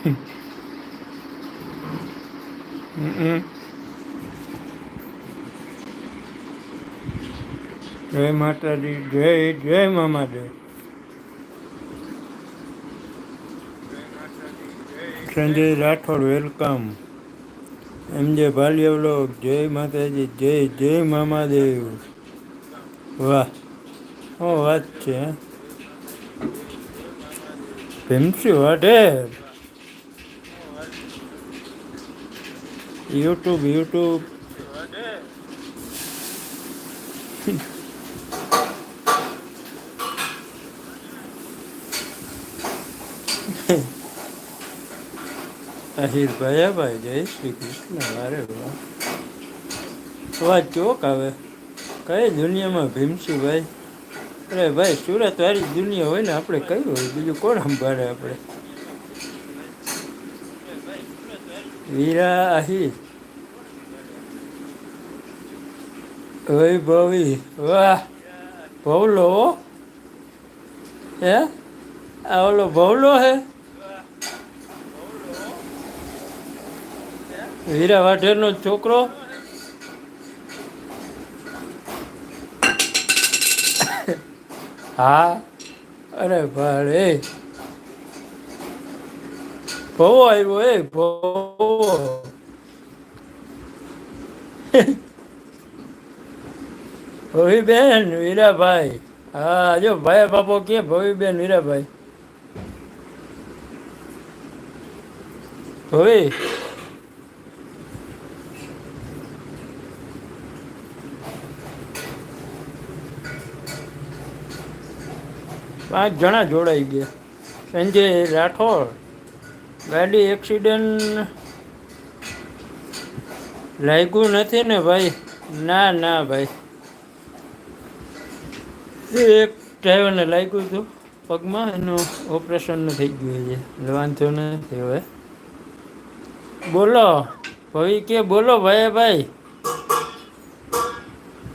જય માતાજી, જય જય મામાદેવ સંજય રાઠોડ, વેલકમ. એમ જે ભાલિયાવલો જય માતાજી, જય જય મામાદેવ વાહ ઓ વાત છે ભીમસી વાઢેર યુટ્યુબ યુટ્યુબ. આહિર ભાઈ ભાઈ, જય શ્રી કૃષ્ણ. અરે વાત ચોક આવે કઈ દુનિયામાં ભીમસીભાઈ અરે ભાઈ, સુરત વાળી દુનિયા હોય ને, આપણે કઈ હોય? બીજું કોણ સંભાળે આપણે? વીરા વૈભવી. વાહ! ભવલો હે. આ ઓલો ભવલો હે? હીરા વાઢેરનો છોકરો? હા, અરે ભાડે. ભવો આવ્યો એ, ભવો. ભવીબેન વીરાભાઈ. હા, જો ભાઈ બાપો કે ભવીબેન વીરાભાઈ. ભવી. પાંચ જણા જોડાઈ ગયા. સંજય રાઠોડ, ગાડી એક્સિડન્ટ લાગ્યું નથી ને ભાઈ? ના ના ભાઈ. એક ડ્રાઈવરને લાગ્યું હતું પગમાં, એનું ઓપરેશન થઈ ગયું છે. વાંધો નથી હવે. બોલો, ભાઈ કે બોલો ભાઈ ભાઈ?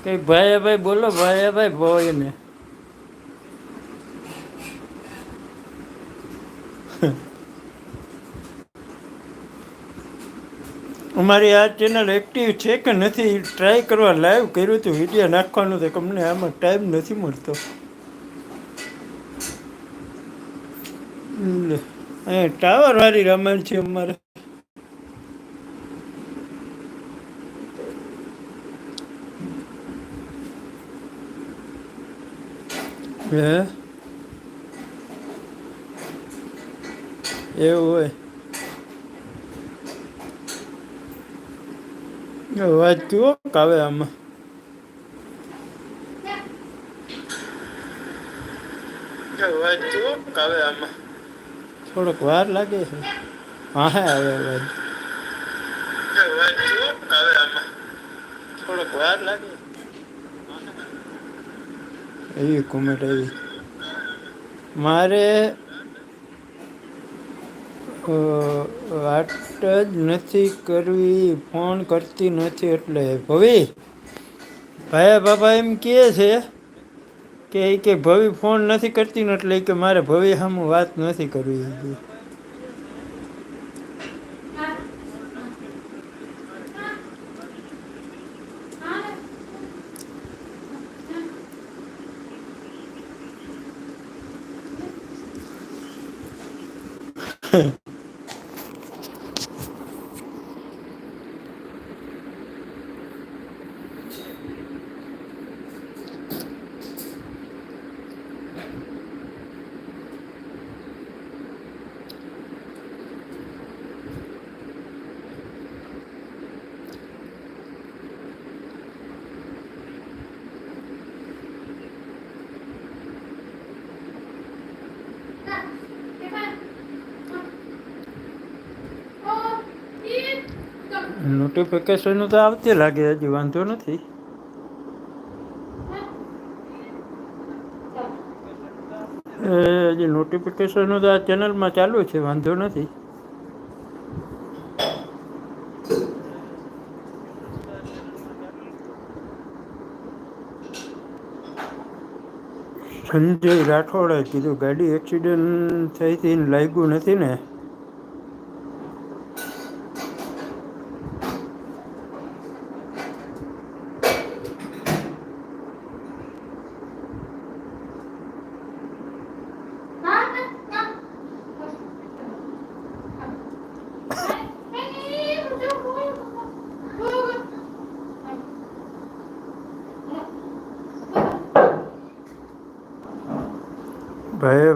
કઈ ભાઈ ભાઈ બોલો, ભાઈ ભાઈ ભાઈને અમારી આ ચેનલ એક્ટિવ છે કે નથી ટ્રાય કરવા લાઈવ કર્યું હતું વીડિયો નાખવાનું તો અમને આમાં ટાઈમ નથી મળતો. અહીંયા ટાવર વાળી રામાયણ છે અમારે. એવું હોય. વાત જુઓ કાવે આમાં થોડોક વાર લાગે છે હા હા આવે અવાજ થોડોક વાર લાગે એવી કોમેન્ટ આવી મારે વાત જ નથી કરવી, ફોન કરતી નથી એટલે. ભવી ભાઈ બાબા એમ કહે છે કે કે ભવી ફોન નથી કરતી ને એટલે કે મારે ભવી સામે વાત નથી કરવી. નોટિફિકેશન તો આવતી લાગે, હજી વાંધો નથી. હજી નોટિફિકેશન તો આ ચેનલમાં ચાલુ છે, વાંધો નથી. સંજય રાઠોડે કીધું, ગાડી એક્સિડન્ટ થઈ હતી લાગ્યું નથી ને.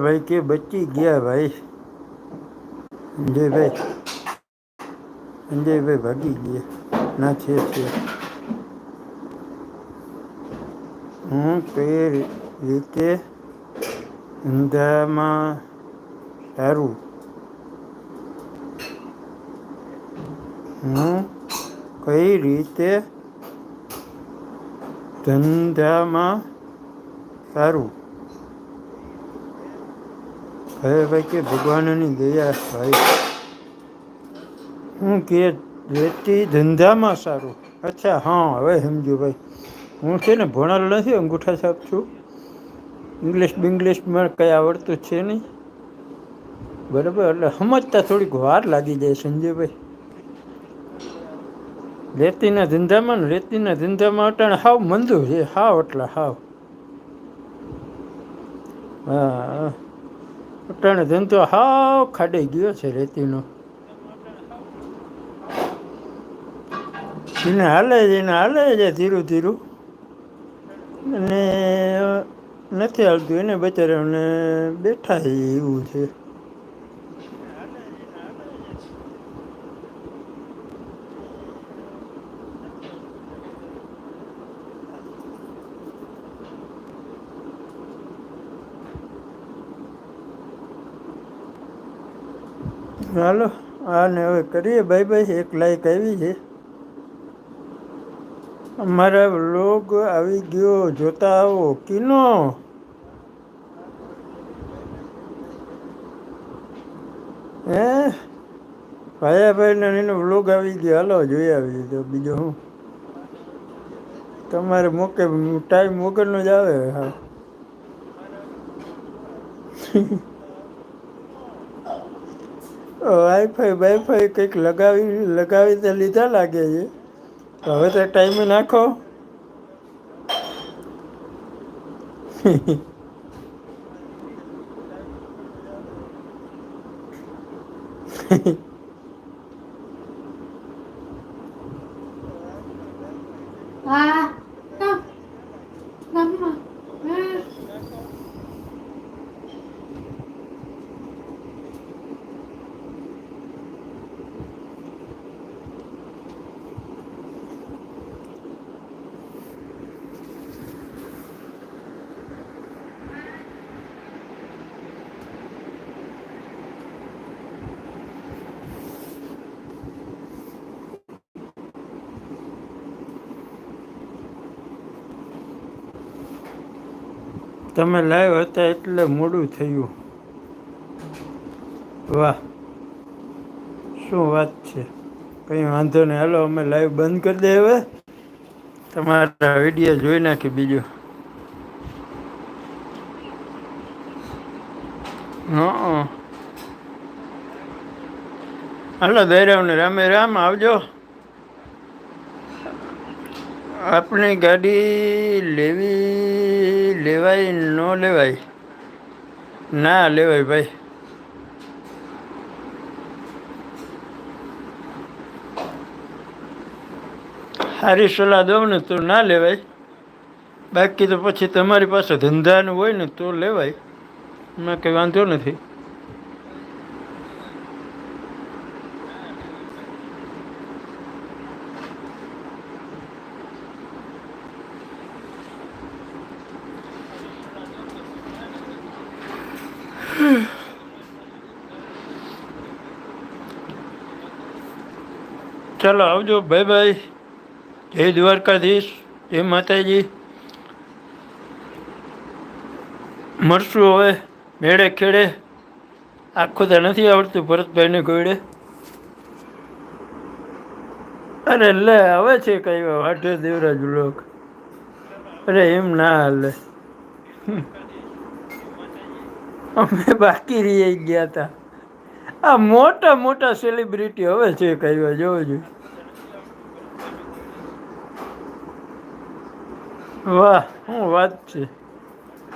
સંજયભાઈ કે બચી ગયા ભાઈ? સંજયભાઈ સંજયભાઈ ભાગી ગયા. ના, છે હું કઈ રીતે ધંધામાં સારું? હું કઈ રીતે ધંધામાં સારું? હવે ભાઈ કે ભગવાનની દયા ભાઈ હું કે રેતી ધંધામાં સારું. અચ્છા, હા, હવે સમજુ ભાઈ. હું છે ને ભણેલો નથી, અંગૂઠા છાપ છું. ઇંગ્લિશ બિંગ્લિશમાં કંઈ આવડતું છે નહીં. બરાબર, એટલે સમજતા થોડીક વાર લાગી જાય સંજયભાઈ. રેતીના ધંધામાં ને રેતીના ધંધામાં અટાણે હાવ મંદુ છે, હાવ એટલા હાવ. હા. અટાણે ધંધો હાવ ખાડાઈ ગયો છે રેતીનો. એને હાલે છે એને હાલે છે ધીરું ધીરું. અને નથી હાલતું, એને બચારાને બેઠા એવું છે. હાલો, આને હવે કરીએ. ભાઈ ભાઈ એક લાઈક આવી છે. અમારા વ્લોગ આવી ગયો. જોતા આવો. કિનો? હે? ભાયાભાઈ ને એનો વ્લોગ આવી ગયો. હાલો, જોઈ આવી તો બીજો હું? તમારે મોકે ટાઈમ વગરનો જ આવે. હા. વાઈફાઈ વાઈફાઈ કંઈક લગાવી લગાવી તો લીધા લાગે છે. હવે તો ટાઈમે નાખો. હા તમે લાઈવ હતા એટલે મોડું થયું. વાહ. શું વાત છે? કંઈ વાંધો નહીં. હાલો, અમે લાઈવ બંધ કરી દે હવે. તમારા વીડિયો જોઈ નાખી બીજું. હા. હાલો, દૈરવને રામે રામ, આવજો. આપણી ગાડી લેવી, લેવાય, ન લેવાય? ના લેવાય ભાઈ. સારી સલાહ દઉં ને તો ના લેવાય. બાકી તો પછી તમારી પાસે ધંધાનું હોય ને તો લેવાય. એમાં કંઈ વાંધો નથી. ચાલો આવજો. ભાઈ ભાઈ જય દ્વારકાધીશ. જય માતાજી. મળશું હવે મેળે ખેડે. આખું તો નથી આવડતું ભરતભાઈને ગોયડે. અરે લે આવે છે કઈ વાઢે દેવરાજ લોક અરે એમ ના હાલે. અમે બાકી રહી ગયા હતા આ મોટા મોટા સેલિબ્રિટી હવે છે કઈ જોવો જોઈએ. વાહ શું વાત છે?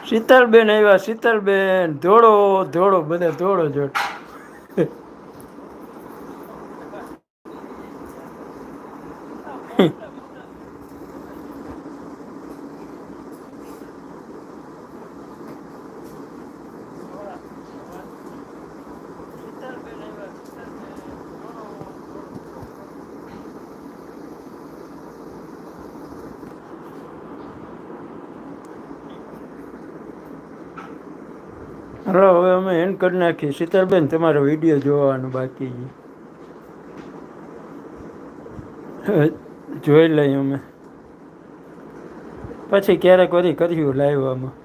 શીતલબેન આવ્યા શીતલબેન. ધોળો ધોળો બધા ધોળો જોડ હલો હવે અમે એન્ડ કરી નાખીએ. શીતલબેન તમારો વીડિયો જોવાનો બાકી છે. જોઈ લઈએ અમે. પછી ક્યારેક વરી કર્યું લાઈવ આમાં.